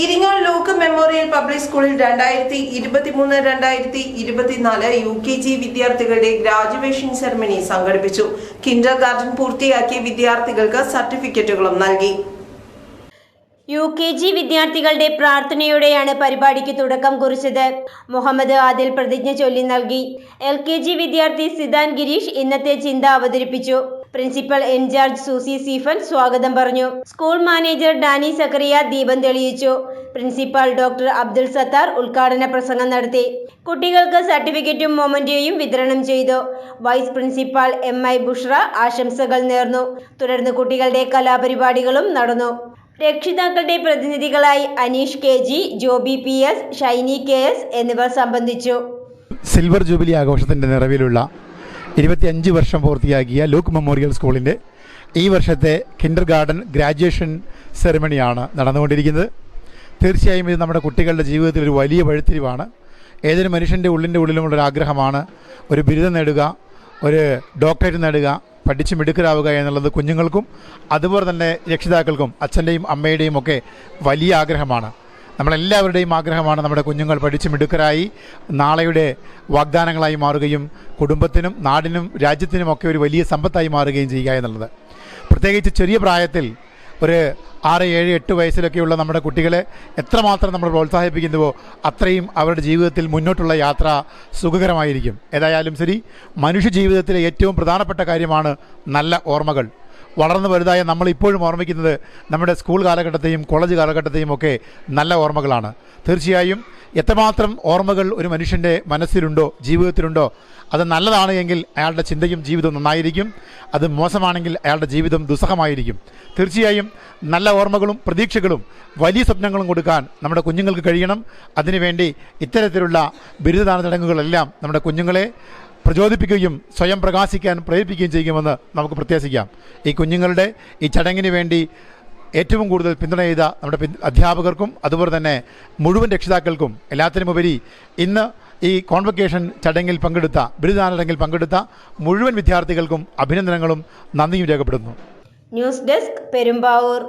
ഇരിങ്ങാൾ lock memorial public സ്കൂളിൽ രണ്ടായിരത്തി ഇരുപത്തിമൂന്ന് രണ്ടായിരത്തി ഇരുപത്തിനാല് യു കെ ജി വിദ്യാർത്ഥികളുടെ ഗ്രാജുവേഷൻ സെറമണി സംഘടിപ്പിച്ചു. കിൻഡർ ഗാർഡൻ പൂർത്തിയാക്കിയ വിദ്യാർത്ഥികൾക്ക് സർട്ടിഫിക്കറ്റുകളും നൽകി. യു കെ ജി വിദ്യാർത്ഥികളുടെ പ്രാർത്ഥനയോടെയാണ് പരിപാടിക്ക് തുടക്കം കുറിച്ചത്. മുഹമ്മദ് ആദിൽ പ്രതിജ്ഞ ചൊല്ലി നൽകി. എൽ കെ ജി വിദ്യാർത്ഥി സിദാൻ ഗിരീഷ് ഇന്നത്തെ ചിന്ത അവതരിപ്പിച്ചു. പ്രിൻസിപ്പൽ ഇൻചാർജ് സൂസി സീഫൻ സ്വാഗതം പറഞ്ഞു. സ്കൂൾ മാനേജർ ഡാനി സക്കറിയ ദീപം തെളിയിച്ചു. പ്രിൻസിപ്പൽ ഡോക്ടർ അബ്ദുൾ സത്താർ ഉദ്ഘാടന പ്രസംഗം നടത്തി. കുട്ടികൾക്ക് സർട്ടിഫിക്കറ്റും മൊമന്റോയും വിതരണം ചെയ്തു. Vice principal M I Bushra ആശംസകൾ നേർന്നു. തുടർന്ന് കുട്ടികളുടെ കലാപരിപാടികളും നടന്നു. രക്ഷിതാക്കളുടെ പ്രതിനിധികളായി Aneesh K G Joby P S Shiny K S എന്നിവർ സംബന്ധിച്ചു. സിൽവർ ജൂബിലി ആഘോഷത്തിന്റെ നിറവിലുള്ള ഇരുപത്തിയഞ്ച് വർഷം പൂർത്തിയാക്കിയ ലൂക്ക് മെമ്മോറിയൽ സ്കൂളിന്റെ ഈ വർഷത്തെ കിൻഡർ ഗാർഡൻ ഗ്രാജുവേഷൻ സെറിമണിയാണ് നടന്നുകൊണ്ടിരിക്കുന്നത്. തീർച്ചയായും ഇത് നമ്മുടെ കുട്ടികളുടെ ജീവിതത്തിൽ ഒരു വലിയ വഴിത്തിരിവാണ്. ഏതൊരു മനുഷ്യന്റെ ഉള്ളിന്റെ ഉള്ളിലുമുള്ള ഒരു ആഗ്രഹമാണ് ഒരു ബിരുദം നേടുക ഒരു ഡോക്ടറേറ്റ് നേടുക പഠിച്ച് മിടുക്കരാവുക എന്നുള്ളത് കുഞ്ഞുങ്ങൾക്കും അതുപോലെ തന്നെ രക്ഷിതാക്കൾക്കും അച്ഛന്റെയും അമ്മയുടെയും ഒക്കെ വലിയ ആഗ്രഹമാണ്. നമ്മളെല്ലാവരുടെയും ആഗ്രഹമാണ് നമ്മുടെ കുഞ്ഞുങ്ങൾ പഠിച്ച് മിടുക്കരായി നാളെയുടെ വാഗ്ദാനങ്ങളായി മാറുകയും കുടുംബത്തിനും നാടിനും രാജ്യത്തിനുമൊക്കെ ഒരു വലിയ സമ്പത്തായി മാറുകയും ചെയ്യുക എന്നുള്ളത്. പ്രത്യേകിച്ച് ചെറിയ പ്രായത്തിൽ ഒരു ആറ് ഏഴ് എട്ട് വയസ്സിലൊക്കെയുള്ള നമ്മുടെ കുട്ടികളെ എത്രമാത്രം നമ്മൾ പ്രോത്സാഹിപ്പിക്കുന്നുവോ അത്രയും അവരുടെ ജീവിതത്തിൽ മുന്നോട്ടുള്ള യാത്ര സുഖകരമായിരിക്കും. ഏതായാലും ശരി മനുഷ്യ ജീവിതത്തിലെ ഏറ്റവും പ്രധാനപ്പെട്ട കാര്യമാണ് നല്ല ഓർമ്മകൾ. വളർന്നു വലുതായ നമ്മൾ ഇപ്പോഴും ഓർമ്മിക്കുന്നത് നമ്മുടെ സ്കൂൾ കാലഘട്ടത്തെയും കോളേജ് കാലഘട്ടത്തെയും ഒക്കെ നല്ല ഓർമ്മകളാണ്. തീർച്ചയായും എത്രമാത്രം ഓർമ്മകൾ ഒരു മനുഷ്യന്റെ മനസ്സിലുണ്ടോ ജീവിതത്തിലുണ്ടോ അത് നല്ലതാണ് എങ്കിൽ അയാളുടെ ചിന്തയും ജീവിതവും നന്നായിരിക്കും. അത് മോശമാണെങ്കിൽ അയാളുടെ ജീവിതം ദുസ്സഹമായിരിക്കും. തീർച്ചയായും നല്ല ഓർമ്മകളും പ്രതീക്ഷകളും വലിയ സ്വപ്നങ്ങളും കൊടുക്കാൻ നമ്മുടെ കുഞ്ഞുങ്ങൾക്ക് കഴിയണം. അതിനുവേണ്ടി ഇത്തരത്തിലുള്ള ബിരുദദാന ചടങ്ങുകളെല്ലാം നമ്മുടെ കുഞ്ഞുങ്ങളെ പ്രചോദിപ്പിക്കുകയും സ്വയം പ്രകാശിക്കാൻ പ്രേരിപ്പിക്കുകയും ചെയ്യുമെന്ന് നമുക്ക് പ്രത്യാശിക്കാം. ഈ കുഞ്ഞുങ്ങളുടെ ഈ ചടങ്ങിന് വേണ്ടി ഏറ്റവും കൂടുതൽ പിന്തുണ ചെയ്ത നമ്മുടെ അധ്യാപകർക്കും അതുപോലെ തന്നെ മുഴുവൻ രക്ഷിതാക്കൾക്കും എല്ലാത്തിനുമുപരി ഇന്ന് ഈ കോൺവക്കേഷൻ ചടങ്ങിൽ പങ്കെടുത്ത ബിരുദാന ചടങ്ങിൽ പങ്കെടുത്ത മുഴുവൻ വിദ്യാർത്ഥികൾക്കും അഭിനന്ദനങ്ങളും നന്ദിയും രേഖപ്പെടുന്നു ന്യൂസ് ഡെസ്ക് പെരുമ്പാവൂർ.